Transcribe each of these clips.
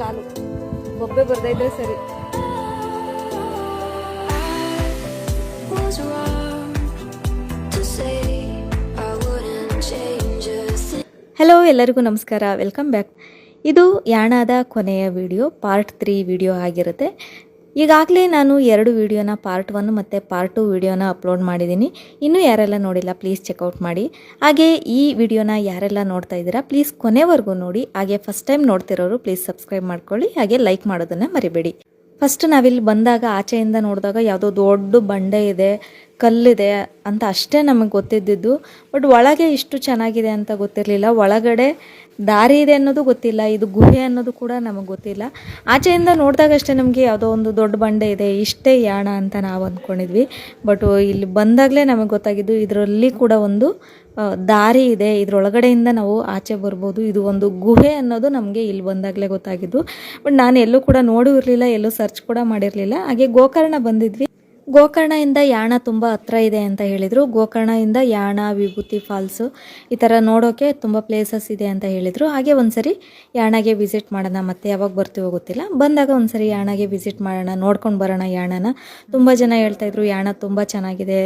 ಕಾಲು. ಒಬ್ಬೆ ಬರ್ತಾ ಇದ್ರೆ ಸರಿ. ಹಲೋ ಎಲ್ಲರಿಗೂ ನಮಸ್ಕಾರ. ವೆಲ್ಕಮ್ ಬ್ಯಾಕ್ ಇದು ಯಾಣದ ಕೊನೆಯ ವಿಡಿಯೋ ಪಾರ್ಟ್ ತ್ರೀ ವಿಡಿಯೋ ಆಗಿರುತ್ತೆ. ಈಗಾಗಲೇ ನಾನು ಎರಡು ವಿಡಿಯೋನ, ಪಾರ್ಟ್ ಒನ್ ಮತ್ತು ಪಾರ್ಟ್ ಟು ವಿಡಿಯೋನ ಅಪ್ಲೋಡ್ ಮಾಡಿದ್ದೀನಿ. ಇನ್ನೂ ಯಾರೆಲ್ಲ ನೋಡಿಲ್ಲ ಪ್ಲೀಸ್ ಚೆಕ್ಔಟ್ ಮಾಡಿ. ಹಾಗೆ ಈ ವಿಡಿಯೋನ ಯಾರೆಲ್ಲ ನೋಡ್ತಾ ಇದ್ದೀರಾ ಪ್ಲೀಸ್ ಕೊನೆವರೆಗೂ ನೋಡಿ. ಹಾಗೆ ಫಸ್ಟ್ ಟೈಮ್ ನೋಡ್ತಿರೋರು ಪ್ಲೀಸ್ ಸಬ್ಸ್ಕ್ರೈಬ್ ಮಾಡ್ಕೊಳ್ಳಿ. ಹಾಗೆ ಲೈಕ್ ಮಾಡೋದನ್ನು ಮರಿಬೇಡಿ. ಫಸ್ಟ್ ನಾವಿಲ್ಲಿ ಬಂದಾಗ, ಆಚೆಯಿಂದ ನೋಡಿದಾಗ ಯಾವುದೋ ದೊಡ್ಡ ಬಂಡೆ ಇದೆ. ಕಲ್ಲಿದೆ ಅಂತ ಅಷ್ಟೇ ನಮಗೆ ಗೊತ್ತಿದ್ದಿದ್ದು. ಬಟ್ ಒಳಗೆ ಇಷ್ಟು ಚೆನ್ನಾಗಿದೆ ಅಂತ ಗೊತ್ತಿರಲಿಲ್ಲ. ಒಳಗಡೆ ದಾರಿ ಇದೆ ಅನ್ನೋದು ಗೊತ್ತಿಲ್ಲ. ಇದು ಗುಹೆ ಅನ್ನೋದು ಕೂಡ ನಮಗೆ ಗೊತ್ತಿಲ್ಲ. ಆಚೆಯಿಂದ ನೋಡಿದಾಗ ಅಷ್ಟೇ ನಮಗೆ ಯಾವುದೋ ಒಂದು ದೊಡ್ಡ ಬಂಡೆ ಇದೆ. ಇಷ್ಟೇ ಯಾಣ ಅಂತ ನಾವು ಅಂದ್ಕೊಂಡಿದ್ವಿ. ಬಟ್ ಇಲ್ಲಿ ಬಂದಾಗಲೇ ನಮಗೆ ಗೊತ್ತಾಗಿದ್ದು ಇದರಲ್ಲಿ ಕೂಡ ಒಂದು ದಾರಿ ಇದೆ. ಇದರೊಳಗಡೆಯಿಂದ ನಾವು ಆಚೆ ಬರ್ಬೋದು. ಇದು ಒಂದು ಗುಹೆ ಅನ್ನೋದು ನಮಗೆ ಇಲ್ಲಿ ಬಂದಾಗಲೇ ಗೊತ್ತಾಗಿದ್ದು. ಬಟ್ ನಾನು ಎಲ್ಲೂ ಕೂಡ ನೋಡೂ ಇರಲಿಲ್ಲ ಎಲ್ಲೂ ಸರ್ಚ್ ಕೂಡ ಮಾಡಿರಲಿಲ್ಲ. ಹಾಗೆ ಗೋಕರ್ಣ ಬಂದಿದ್ವಿ. ಗೋಕರ್ಣದಿಂದ ಯಾಣ ತುಂಬ ಹತ್ರ ಇದೆ ಅಂತ ಹೇಳಿದರು. ಗೋಕರ್ಣದಿಂದ ಯಾಣ, ವಿಭೂತಿ, ಫಾಲ್ಸು ಈ ಥರ ನೋಡೋಕ್ಕೆ ತುಂಬ ಪ್ಲೇಸಸ್ ಇದೆ ಅಂತ ಹೇಳಿದರು. ಹಾಗೆ ಒಂದ್ಸರಿ ಯಾಣಗೆ ವಿಸಿಟ್ ಮಾಡೋಣ. ಮತ್ತೆ ಯಾವಾಗ ಬರ್ತೀವೋ ಗೊತ್ತಿಲ್ಲ. ಬಂದಾಗ ಒಂದ್ಸರಿ ಯಾಣಗೆ ವಿಸಿಟ್ ಮಾಡೋಣ. ನೋಡ್ಕೊಂಡು ಬರೋಣ ಯಾಣನ. ತುಂಬ ಜನ ಹೇಳ್ತಾಯಿದ್ರು ಯಾಣ ತುಂಬ ಚೆನ್ನಾಗಿದೆ.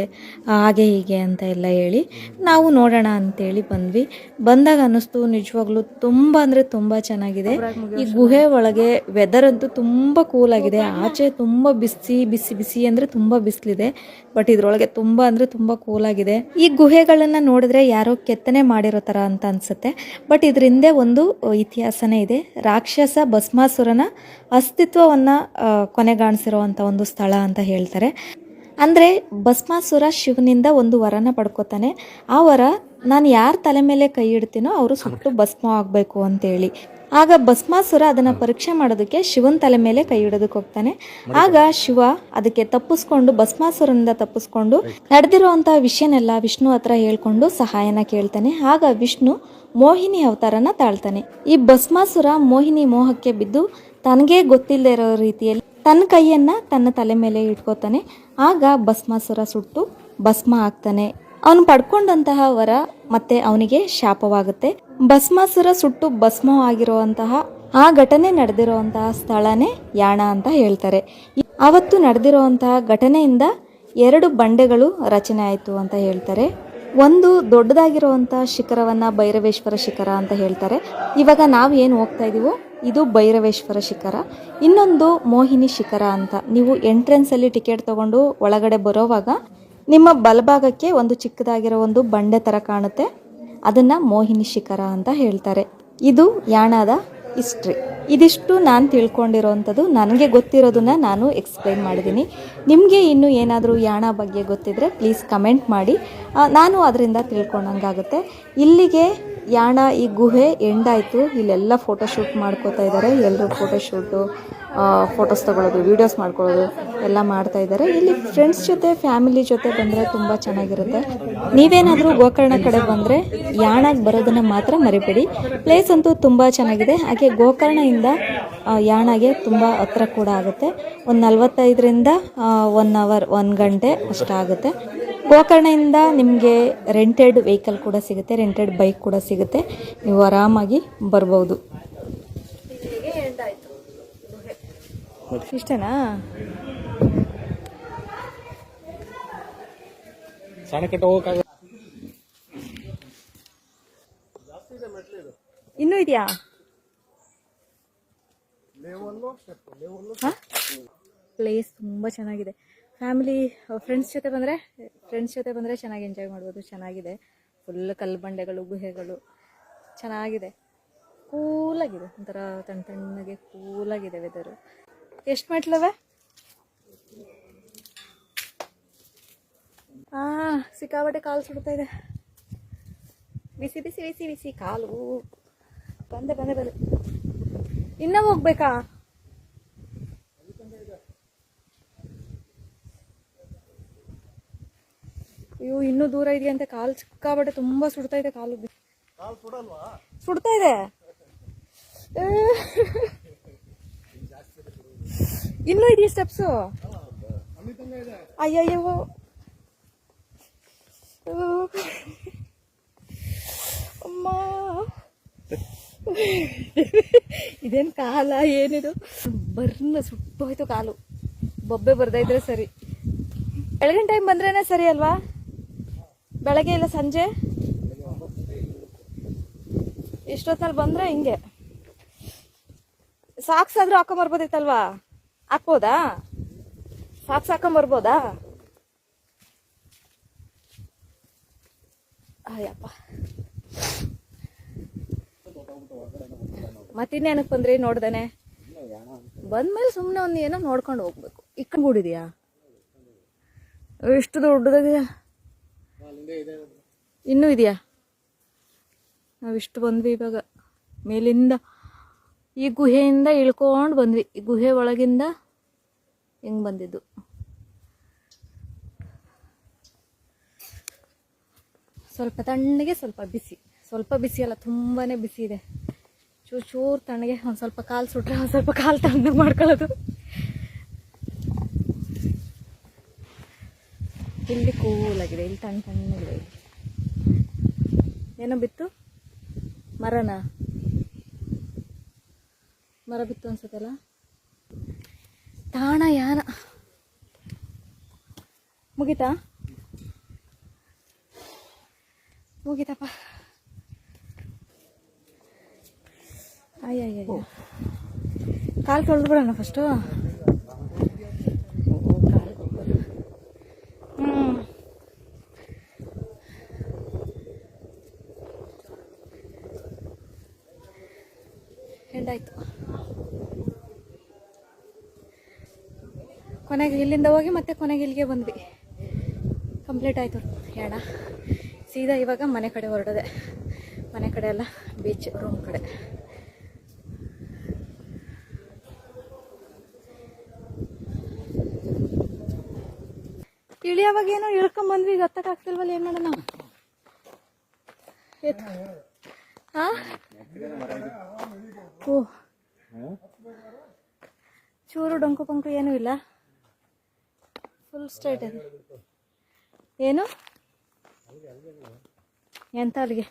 ಹಾಗೆ ಹೀಗೆ ಅಂತ ಎಲ್ಲ ಹೇಳಿ ನಾವು ನೋಡೋಣ ಅಂತೇಳಿ ಬಂದ್ವಿ. ಬಂದಾಗ ಅನ್ನಿಸ್ತು ನಿಜವಾಗ್ಲೂ ತುಂಬ ಅಂದರೆ ತುಂಬ ಚೆನ್ನಾಗಿದೆ. ಈ ಗುಹೆ ಒಳಗೆ ವೆದರ್ ಅಂತೂ ತುಂಬ ಆಗಿದೆ. ಆಚೆ ತುಂಬ ಬಿಸಿ ಬಿಸಿ ಬಿಸಿ ಅಂದರೆ ತುಂಬ ಬಿಸಿಲಿದೆ ಬಟ್ ಇದ್ರೊಳಗೆ ತುಂಬ ಅಂದರೆ ತುಂಬ ಕೂಲ್ ಆಗಿದೆ. ಈ ಗುಹೆಗಳನ್ನ ನೋಡಿದ್ರೆ ಯಾರೋ ಕೆತ್ತನೆ ಮಾಡಿರೋ ಥರ ಅಂತ ಅನ್ಸುತ್ತೆ ಬಟ್ ಇದ್ರ ಒಂದು ಇತಿಹಾಸನೇ ಇದೆ. ರಾಕ್ಷಸ ಭಸ್ಮಾಸುರನ ಅಸ್ತಿತ್ವವನ್ನ ಕೊನೆಗಾಣಿಸಿರೋ ಒಂದು ಸ್ಥಳ ಅಂತ ಹೇಳ್ತಾರೆ. ಅಂದರೆ ಭಸ್ಮಾಸುರ ಶಿವನಿಂದ ಒಂದು ವರನ ಪಡ್ಕೋತಾನೆ. ಆ ವರ, ನಾನು ಯಾರ ತಲೆ ಮೇಲೆ ಕೈ ಇಡ್ತೀನೋ ಅವರು ಸುಟ್ಟು ಭಸ್ಮ ಆಗಬೇಕು ಅಂತೇಳಿ. ಆಗ ಭಸ್ಮಾಸುರ ಅದನ್ನ ಪರೀಕ್ಷೆ ಮಾಡೋದಕ್ಕೆ ಶಿವನ ತಲೆ ಮೇಲೆ ಕೈ ಇಡೋದಕ್ಕೆ ಹೋಗ್ತಾನೆ. ಆಗ ಶಿವ ಅದಕ್ಕೆ ತಪ್ಪಿಸ್ಕೊಂಡು ಭಸ್ಮಾಸುರನಿಂದ ತಪ್ಪಿಸ್ಕೊಂಡು ನಡೆದಿರುವಂತಹ ವಿಷಯನೆಲ್ಲ ವಿಷ್ಣು ಹತ್ರ ಹೇಳ್ಕೊಂಡು ಸಹಾಯನ ಕೇಳ್ತಾನೆ. ಆಗ ವಿಷ್ಣು ಮೋಹಿನಿ ಅವತಾರನ ತಾಳ್ತಾನೆ. ಈ ಭಸ್ಮಾಸುರ ಮೋಹಿನಿ ಮೋಹಕ್ಕೆ ಬಿದ್ದು ತನಗೇ ಗೊತ್ತಿಲ್ಲದೆ ಇರೋ ರೀತಿಯಲ್ಲಿ ತನ್ನ ಕೈಯನ್ನ ತನ್ನ ತಲೆ ಮೇಲೆ ಇಟ್ಕೋತಾನೆ. ಆಗ ಭಸ್ಮಾಸುರ ಸುಟ್ಟು ಭಸ್ಮ ಆಗ್ತಾನೆ. ಅವನು ಪಡ್ಕೊಂಡಂತಹ ವರ ಮತ್ತೆ ಅವನಿಗೆ ಶಾಪವಾಗುತ್ತೆ. ಭಸ್ಮಾಸುರ ಸುಟ್ಟು ಭಸ್ಮ ಆಗಿರುವಂತಹ ಆ ಘಟನೆ ನಡೆದಿರುವಂತಹ ಸ್ಥಳನೇ ಯಾಣ ಅಂತ ಹೇಳ್ತಾರೆ. ಅವತ್ತು ನಡೆದಿರುವಂತಹ ಘಟನೆಯಿಂದ ಎರಡು ಬಂಡೆಗಳು ರಚನೆ ಆಯಿತು ಅಂತ ಹೇಳ್ತಾರೆ. ಒಂದು ದೊಡ್ಡದಾಗಿರುವಂತಹ ಶಿಖರವನ್ನ ಭೈರವೇಶ್ವರ ಶಿಖರ ಅಂತ ಹೇಳ್ತಾರೆ. ಇವಾಗ ನಾವು ಏನು ಹೋಗ್ತಾ ಇದೀವೋ ಇದು ಭೈರವೇಶ್ವರ ಶಿಖರ. ಇನ್ನೊಂದು ಮೋಹಿನಿ ಶಿಖರ ಅಂತ. ನೀವು ಎಂಟ್ರೆನ್ಸ್ ಅಲ್ಲಿ ಟಿಕೆಟ್ ತಗೊಂಡು ಒಳಗಡೆ ಬರೋವಾಗ ನಿಮ್ಮ ಬಲಭಾಗಕ್ಕೆ ಒಂದು ಚಿಕ್ಕದಾಗಿರೋ ಒಂದು ಬಂಡೆ ತರ ಕಾಣುತ್ತೆ. ಅದನ್ನ ಮೋಹಿನಿ ಶಿಖರ ಅಂತ ಹೇಳ್ತಾರೆ. ಇದು ಯಾಣದ ಹಿಸ್ಟ್ರಿ ಇದಿಷ್ಟು ನಾನು ತಿಳ್ಕೊಂಡಿರೋವಂಥದ್ದು ನನಗೆ ಗೊತ್ತಿರೋದನ್ನ ನಾನು ಎಕ್ಸ್ಪ್ಲೈನ್ ಮಾಡಿದ್ದೀನಿ ನಿಮಗೆ ಇನ್ನೂ ಏನಾದರೂ ಯಾಣ ಬಗ್ಗೆ ಗೊತ್ತಿದ್ರೆ ಪ್ಲೀಸ್ ಕಮೆಂಟ್ ಮಾಡಿ. ನಾನು ಅದರಿಂದ ತಿಳ್ಕೊಂಡಂಗಾಗುತ್ತೆ. ಇಲ್ಲಿಗೆ ಯಾಣ ಈ ಗುಹೆ ಎಂಡಾಯಿತು. ಇಲ್ಲೆಲ್ಲ ಫೋಟೋಶೂಟ್ ಮಾಡ್ಕೋತಾ ಇದ್ದಾರೆ ಎಲ್ಲರೂ ಫೋಟೋಶೂಟು ಫೋಟೋಸ್ ತೊಗೊಳೋದು ವೀಡಿಯೋಸ್ ಮಾಡ್ಕೊಳ್ಳೋದು ಎಲ್ಲ ಮಾಡ್ತಾ ಇದ್ದಾರೆ ಇಲ್ಲಿ ಫ್ರೆಂಡ್ಸ್ ಜೊತೆ ಫ್ಯಾಮಿಲಿ ಜೊತೆ ಬಂದರೆ ತುಂಬ ಚೆನ್ನಾಗಿರುತ್ತೆ. ನೀವೇನಾದರೂ ಗೋಕರ್ಣ ಕಡೆ ಬಂದರೆ ಯಾಣಾಗ ಬರೋದನ್ನು ಮಾತ್ರ ಮರಿಬೇಡಿ. ಪ್ಲೇಸ್ ಅಂತೂ ತುಂಬ ಚೆನ್ನಾಗಿದೆ. ಹಾಗೆ ಗೋಕರ್ಣದಿಂದ ಯಾಣಗೆ ತುಂಬ ಹತ್ರ ಕೂಡ ಆಗುತ್ತೆ. ಒಂದು ನಲ್ವತ್ತೈದರಿಂದ ಒನ್ ಅವರ್ ಒಂದು ಗಂಟೆ ಅಷ್ಟಾಗುತ್ತೆ. ಗೋಕರ್ಣದಿಂದ ನಿಮಗೆ ರೆಂಟೆಡ್ ವೆಹಿಕಲ್ ಕೂಡ ಸಿಗುತ್ತೆ ರೆಂಟೆಡ್ ಬೈಕ್ ಕೂಡ ಸಿಗುತ್ತೆ. ನೀವು ಆರಾಮಾಗಿ ಬರ್ಬೋದು. ಇಷ್ಟನಾ? ಇನ್ನು ಇದೆಯಾ? ಪ್ಲೇಸ್ ತುಂಬ ಚೆನ್ನಾಗಿದೆ. ಫ್ಯಾಮಿಲಿ ಫ್ರೆಂಡ್ಸ್ ಜೊತೆ ಬಂದರೆ ಫ್ರೆಂಡ್ಸ್ ಜೊತೆ ಬಂದರೆ ಚೆನ್ನಾಗಿ ಎಂಜಾಯ್ ಮಾಡ್ಬೋದು, ಚೆನ್ನಾಗಿದೆ. ಫುಲ್ ಕಲ್ಲು ಬಂಡೆಗಳು ಗುಹೆಗಳು, ಚೆನ್ನಾಗಿದೆ. ಕೂಲಾಗಿದೆ ಒಂಥರ ತಣ್ಣ ತಣ್ಣಗೆ ಕೂಲಾಗಿದೆ ವೆದರು ಎಷ್ಟು ಮೆಟ್ಲವೆ? ಹಾಂ ಸಿಕ್ಕಾಬಟ್ಟೆ ಕಾಲು ಸುಡ್ತಾ ಇದೆ. ಬಿಸಿ ಬಿಸಿ ಬಿಸಿ ಬಿಸಿ, ಕಾಲು. ಬಂದೆ ಬಂದೆ ಬಂದೆ. ಇನ್ನೂ ಹೋಗ್ಬೇಕಾ? ಅಯ್ಯೋ ಇನ್ನೂ ದೂರ ಇದೆಯಂತೆ ಕಾಲು ಸಿಕ್ಕಾಬಟ್ಟೆ ತುಂಬಾ ಸುಡ್ತಾ ಇದೆ ಕಾಲು ಸುಡ್ತಾ ಇದೆ. ಇನ್ನೂ ಇದೆಯಾ ಸ್ಟೆಪ್ಸು ಅಯ್ಯಯ್ಯೋ. ಅಮ್ಮ. ಇದೇನ್ ಕಾಲ ಏನಿದು? ಬರ್ನ ಸುಟ್ಟೋಯ್ತು ಕಾಲು. ಬೊಬ್ಬೆ ಬರ್ದೈದ್ರೆ ಸರಿ. ಬೆಳಗಿನ ಟೈಮ್ ಬಂದ್ರೇನೆ ಸರಿ ಅಲ್ವಾ? ಬೆಳಗ್ಗೆ ಇಲ್ಲ ಸಂಜೆ? ಇಷ್ಟೊತ್ತಲ್ಲಿ ಬಂದ್ರೆ ಹಿಂಗೆ. ಸಾಕ್ಸ್ ಆದ್ರೂ ಹಾಕೊಂಬರ್ಬೋದಿತ್ತಲ್ವಾ? ಹಾಕ್ಬೋದಾ? ಸಾಕ್ಸ್ ಹಾಕೊಂಬರ್ಬೋದಾ? ಅಯ್ಯಪ್ಪ. ಮತ್ತಿನ್ನೇನಕ್ಕೆ ಬಂದ್ರಿ ನೋಡ್ದೇನೆ? ಬಂದ್ಮೇಲೆ ಸುಮ್ಮನೆ ಒಂದು ಏನೋ ನೋಡ್ಕೊಂಡು ಹೋಗ್ಬೇಕು. ಇಕ್ಕ ಗೂಡಿದ್ಯಾ ಎಷ್ಟು ದೊಡ್ಡದಾಗಿದೆಯಾ? ಇನ್ನೂ ಇದೆಯಾ? ನಾವಿಷ್ಟು ಬಂದ್ವಿ ಇವಾಗ. ಮೇಲಿಂದ ಈ ಗುಹೆಯಿಂದ ಇಳ್ಕೊಂಡು ಬಂದ್ವಿ. ಈ ಗುಹೆ ಒಳಗಿಂದ ಹೆಂಗ್ ಬಂದಿದ್ದು? ಸ್ವಲ್ಪ ತಣ್ಣಗೆ ಸ್ವಲ್ಪ ಬಿಸಿ. ಸ್ವಲ್ಪ ಬಿಸಿ ಅಲ್ಲ, ತುಂಬಾನೇ ಬಿಸಿ ಇದೆ. ಚೂರು ಚೂರು ತಣ್ಣಗೆ ಒಂದು ಸ್ವಲ್ಪ ಕಾಲು ಸುಟ್ರೆ ಒಂದು ಸ್ವಲ್ಪ ಕಾಲು ತಣ್ಣಗೆ ಮಾಡ್ಕೊಳ್ಳೋದು. ಇಲ್ಲಿ ಕೂಲಾಗಿದೆ, ಇಲ್ಲಿ ತಣ್ಣ ತಣ್ಣಗಿದೆ ಏನೋ ಬಿತ್ತು? ಮರನ? ಮರ ಬಿತ್ತು ಅನ್ಸುತ್ತಲ್ಲ? ತಾಣ ಯಾನ? ಮುಗೀತಾ? ಮುಗಿತಪ್ಪ. ಅಯ್ಯ ಕಾಲು ತೊಳೆದು ಬಿಡೋಣ ಫಸ್ಟು ಹ್ಞೂ ಎಂಡಾಯ್ತು ಕೊನೆಗೆ ಇಲ್ಲಿಂದ ಹೋಗಿ ಮತ್ತೆ ಕೊನೆಗೆ ಇಲ್ಲಿಗೆ ಬಂದ್ವಿ. ಕಂಪ್ಲೀಟ್ ಆಯಿತು ಹೇಳ. ಸೀದಾ ಇವಾಗ ಮನೆ ಕಡೆ ಹೊರಡೋದೆ. ಮನೆ ಕಡೆ ಎಲ್ಲ ಬೀಚ್ ರೂಮ್ ಕಡೆ. ಇಳಿಯವಾಗ ಏನೋ ಇಳ್ಕೊಂಬಂದ್ವಿ ಗೊತ್ತಾಗ್ತಿಲ್ವಲ್ಲ ಏನು ಮಾಡೋಣ ಎತ್ ಓ. ಚೂರು ಡೊಂಕು ಪಂಕು ಏನೂ ಇಲ್ಲ. ಫುಲ್ ಸ್ಟ್ರೈಟ್ ಇದೆ ಏನು? ಎಂತ ಅಲ್ಲಿಗೆ?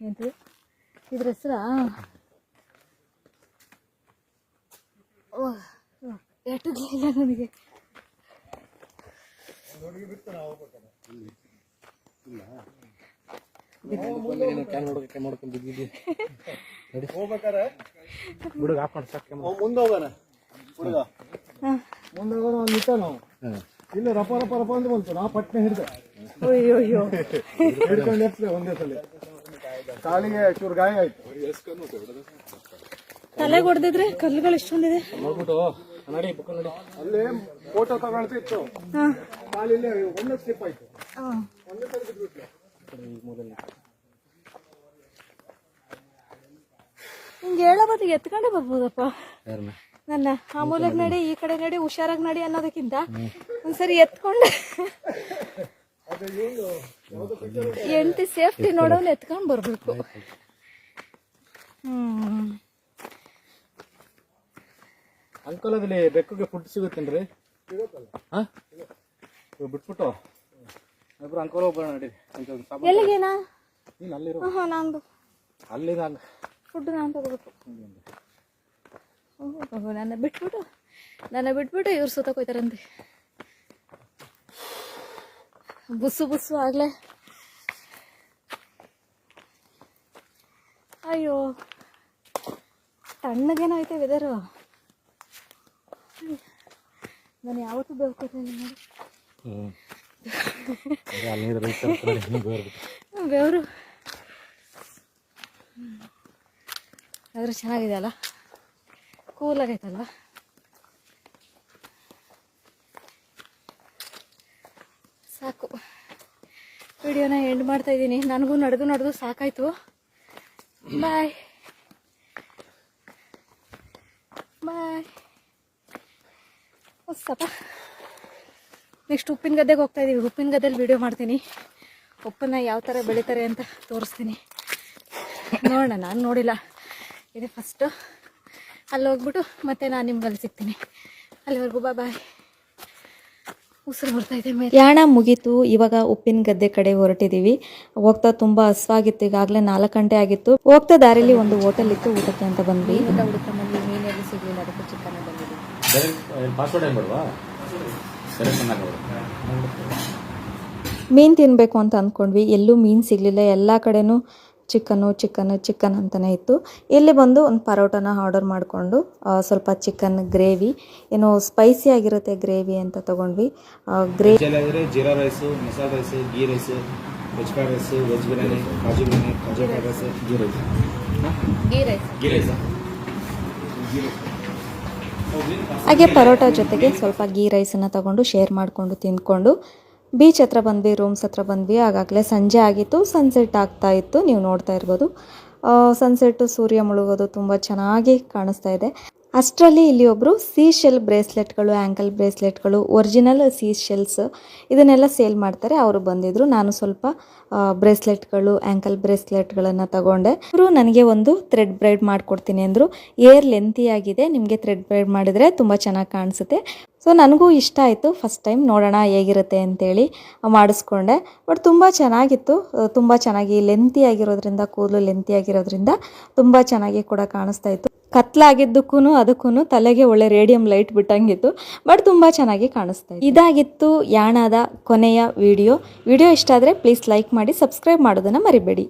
ಎಂತ ಇದ್ರ ಹೆಸರಾ? ಎಟ್ಟುಗ್ಲಿಲ್ಲ ನನಗೆ. ಕ್ಯಾನ್ ನೋಡೋಕೆ ಮಾಡ್ಕೊಂಡು ಬಿದ್ದಿದ್ದಿ ನಡಿ ಹೋಗ್ಬೇಕಾರೆ ಹುಡುಗ ಮಾಡಿ ಸಾಕು ಮುಂದೆ ಹೋಗೋಣ ಹುಡುಗ ಮುಂದೆ ಹೋಗೋಣ ಒಂದು ನಾವು ಇಲ್ಲ ರಪ ರಪ ರಪ ಅಂತ ಬಂತು ನಾ ಪಟ್ನೆ ಹಿಡ್ದೆ ಅಯ್ಯೋ ಅಯ್ಯೋ ಹಿಡ್ಕೊಂಡು ಎತ್ತಲೆ ಒಂದೇ ಸಲ ಕಾಲಿಗೆ ಚೂರು ಗಾಯ ಆಯ್ತು ತಲೆಗೆ ಹೊಡೆದಿದ್ರೆ ಕಲ್ಲುಗಳು ಇಷ್ಟೊಂದಿದೆ ನೋಡ್ಬಿಟ್ಟು ನಡಿ ಬುಕ್ಕ ನಡಿ. ಅಲ್ಲೇ ಫೋಟೋ ತಗೊಳ್ತಿತ್ತು. ಕಾಲಿಲ್ಲೇ ಒಂದೇ ಸ್ಲಿಪ್ ಆಯ್ತು. ಒಂದೇ ಸಲ ಬಿದ್ಬಿಟ್ಲು ಈ ಮೂಲೆಯಲ್ಲಿ ಹಿಂಗೆ ಹೇಳೋ ಬದಿಗೆ ಎತ್ಕೊಂಡೆ ಬರ್ಬೋದಪ್ಪ. ನನ್ನ ಆ ಮೂಲಕ ನಡಿ ಈ ಕಡೆ ನಡಿ ಹುಷಾರಾಗಿ ನಡಿ ಅನ್ನೋದಕ್ಕಿಂತ ಒಂದ್ಸರಿ ಎತ್ಕೊಂಡು. ಹೆಂಡತಿ ಸೇಫ್ಟಿ ನೋಡೋನ್ ಎತ್ಕೊಂಡು ಬರ್ಬೇಕು. ಹ್ಮ್. ಅಂಕಲ್ ಅದಲ್ಲಿ ಬೆಕ್ಕಗೆ ಫುಡ್ ಸಿಗುತ್ತೇನ್ರಿ? ಬಿಟ್ಬಿಟ್ಟು. ಇಬ್ರು ಅಂಕಲ್ ಹೋಗೋಣ ನಡಿ. ಎಲ್ಲಿಗೇನಾ? ನೀನು ಅಲ್ಲಿರೋ. ಹಾಂ ನಾನು ಅಲ್ಲಿ ನಾನು ಫುಡ್ ನಾನು ತಗೋಬೇಕು. ಓಹೋ ನನ್ನ ಬಿಟ್ಬಿಟ್ಟು ನನ್ನ ಬಿಟ್ಬಿಟ್ಟು ಇವ್ರು ಸುತ್ತಕ್ಕೆ ಹೋಯ್ತಾರಂತೆ. ಬುಸ್ಸು ಬುಸ್ಸು ಆಗ್ಲೇ. ಅಯ್ಯೋ ತಣ್ಣಗೇನೋ ಐತೆ ವೆದರು ನಾನು ಯಾವತ್ತೂ ಬೇವ್ಕೊತೀನಿ ನೋಡಿ. ಬೆವರು. ಆದ್ರೆ ಚೆನ್ನಾಗಿದೆ ಅಲ್ಲ? ಕೂಲ್ ಆಗೈತಲ್ವ? ಸಾಕು. ವಿಡಿಯೋನ ಎಂಡ್ ಮಾಡ್ತಾ ಇದ್ದೀನಿ. ನನಗೂ ನಡೆದು ನಡೆದು ಸಾಕಾಯಿತು. ಬಾಯ್ ಬಾಯ್ ಸಪ ನೆಕ್ಸ್ಟ್ ಉಪ್ಪಿನ ಗದ್ದೆಗೆ ಹೋಗ್ತಾ ಇದ್ದೀವಿ ಉಪ್ಪಿನ ಗದ್ದೆಯಲ್ಲಿ ವಿಡಿಯೋ ಮಾಡ್ತೀನಿ. ಉಪ್ಪನ್ನ ಯಾವ ಥರ ಬೆಳೀತಾರೆ ಅಂತ ತೋರಿಸ್ತೀನಿ. ನೋಡೋಣ, ನಾನು ನೋಡಿಲ್ಲ. ಇದೆ ಫಸ್ಟು ಅಲ್ಲಿ ಹೋಗ್ಬಿಟ್ಟು ಮತ್ತೆ ನಾನು ನಿಮ್ಗೆ ಅಲ್ಲಿ ಸಿಗ್ತೀನಿ. ಅಲ್ಲಿವರೆಗೂ ಬಾ ಬಾಯ್ ಉಸಿರು ಬರ್ತಾ ಇದೆ ಮೇಲೆ. ಯಾಣ ಮುಗೀತು. ಇವಾಗ ಉಪ್ಪಿನ ಗದ್ದೆ ಕಡೆ ಹೊರಟಿದೀವಿ. ಹೋಗ್ತಾ ತುಂಬಾ ಹಸ್ವಾಗಿತ್ತು. ಈಗಾಗಲೇ ನಾಲ್ಕು ಗಂಟೆ ಆಗಿತ್ತು. ಹೋಗ್ತಾ ದಾರಿಲಿ ಒಂದು ಹೋಟೆಲ್ ಇತ್ತು. ಊಟಕ್ಕೆ ಅಂತ ಬಂದ್ವಿ. ಊಟ ಸಿಗ್ಲಿಲ್ಲ ಅದಕ್ಕೆ ಚಿಕನ್ ಬಂದಿದ್ದೀವಿ ಮೀನು ತಿನ್ನಬೇಕು ಅಂತ ಅಂದ್ಕೊಂಡ್ವಿ. ಎಲ್ಲೂ ಮೀನು ಸಿಗಲಿಲ್ಲ. ಎಲ್ಲ ಕಡೆನೂ ಚಿಕನ್ನು ಚಿಕನ್ ಚಿಕನ್ ಅಂತಲೇ ಇತ್ತು. ಇಲ್ಲಿ ಬಂದು ಒಂದು ಪರೋಟನ ಆರ್ಡರ್ ಮಾಡಿಕೊಂಡು ಸ್ವಲ್ಪ ಚಿಕನ್ ಗ್ರೇವಿ ಏನೋ ಸ್ಪೈಸಿ ಆಗಿರುತ್ತೆ ಗ್ರೇವಿ ಅಂತ ತೊಗೊಂಡ್ವಿ. ಗ್ರೇವಿ ಆದರೆ jeera rice masala rice ghee rice veg fried rice veg biryani kaju biryani kaju fried rice ghee rice. Ghee rice. Ghee rice. ಹಾಗೆ ಪರೋಟ ಜೊತೆಗೆ ಸ್ವಲ್ಪ ಗೀ ರೈಸನ್ನು ತಗೊಂಡು ಶೇರ್ ಮಾಡಿಕೊಂಡು ತಿಂದ್ಕೊಂಡು ಬೀಚ್ ಹತ್ರ ಬಂದ್ವಿ ರೂಮ್ಸ್ ಹತ್ರ ಬಂದ್ವಿ. ಆಗಾಗಲೇ ಸಂಜೆ ಆಗಿತ್ತು ಸನ್ಸೆಟ್ ಆಗ್ತಾ ಇತ್ತು, ನೀವು ನೋಡ್ತಾ ಇರ್ಬೋದು. ಸನ್ಸೆಟ್ಟು ಸೂರ್ಯ ಮುಳುಗೋದು ತುಂಬ ಚೆನ್ನಾಗಿ ಕಾಣಿಸ್ತಾ ಇದೆ. ಅಷ್ಟರಲ್ಲಿ ಇಲ್ಲಿ ಒಬ್ಬರು ಸೀ ಶೆಲ್ ಬ್ರೇಸ್ಲೆಟ್ಗಳು ಆ್ಯಂಕಲ್ ಬ್ರೇಸ್ಲೆಟ್ಗಳು ಒರಿಜಿನಲ್ ಸೀ ಶೆಲ್ಸ್ ಇದನ್ನೆಲ್ಲ ಸೇಲ್ ಮಾಡ್ತಾರೆ. ಅವರು ಬಂದಿದ್ರು. ನಾನು ಸ್ವಲ್ಪ ಬ್ರೇಸ್ಲೆಟ್ಗಳು ಆ್ಯಂಕಲ್ ಬ್ರೇಸ್ಲೆಟ್ಗಳನ್ನು ತಗೊಂಡೆ. ಇವರು ನನಗೆ ಒಂದು ಥ್ರೆಡ್ ಬ್ರೈಡ್ ಮಾಡಿಕೊಡ್ತೀನಿ ಅಂದರು. ಏರ್ ಲೆಂತಿಯಾಗಿದೆ ನಿಮಗೆ ಥ್ರೆಡ್ ಬ್ರೈಡ್ ಮಾಡಿದರೆ ತುಂಬ ಚೆನ್ನಾಗಿ ಕಾಣಿಸುತ್ತೆ. ಸೊ ನನಗೂ ಇಷ್ಟ ಆಯಿತು. ಫಸ್ಟ್ ಟೈಮ್ ನೋಡೋಣ ಹೇಗಿರುತ್ತೆ ಅಂತೇಳಿ ಮಾಡಿಸ್ಕೊಂಡೆ. ಬಟ್ ತುಂಬ ಚೆನ್ನಾಗಿತ್ತು. ತುಂಬ ಚೆನ್ನಾಗಿ ಲೆಂತಿ ಆಗಿರೋದ್ರಿಂದ, ಕೂದಲು ಲೆಂತಿ ಆಗಿರೋದ್ರಿಂದ ತುಂಬ ಚೆನ್ನಾಗಿ ಕೂಡ ಕಾಣಿಸ್ತಾ ಇತ್ತು. ಕತ್ಲಾಗಿದ್ದಕ್ಕೂ ಅದಕ್ಕೂ ತಲೆಗೆ ಒಳ್ಳೆ ರೇಡಿಯಂ ಲೈಟ್ ಬಿಟ್ಟಂಗಿತ್ತು. ಬಟ್ ತುಂಬ ಚೆನ್ನಾಗಿ ಕಾಣಿಸ್ತಾ ಇತ್ತು. ಇದಾಗಿತ್ತು ಯಾಣದ ಕೊನೆಯ ವಿಡಿಯೋ ವಿಡಿಯೋ ಇಷ್ಟ ಆದರೆ ಪ್ಲೀಸ್ ಲೈಕ್ ಮಾಡಿ ಸಬ್ಸ್ಕ್ರೈಬ್ ಮಾಡೋದನ್ನು ಮರಿಬೇಡಿ.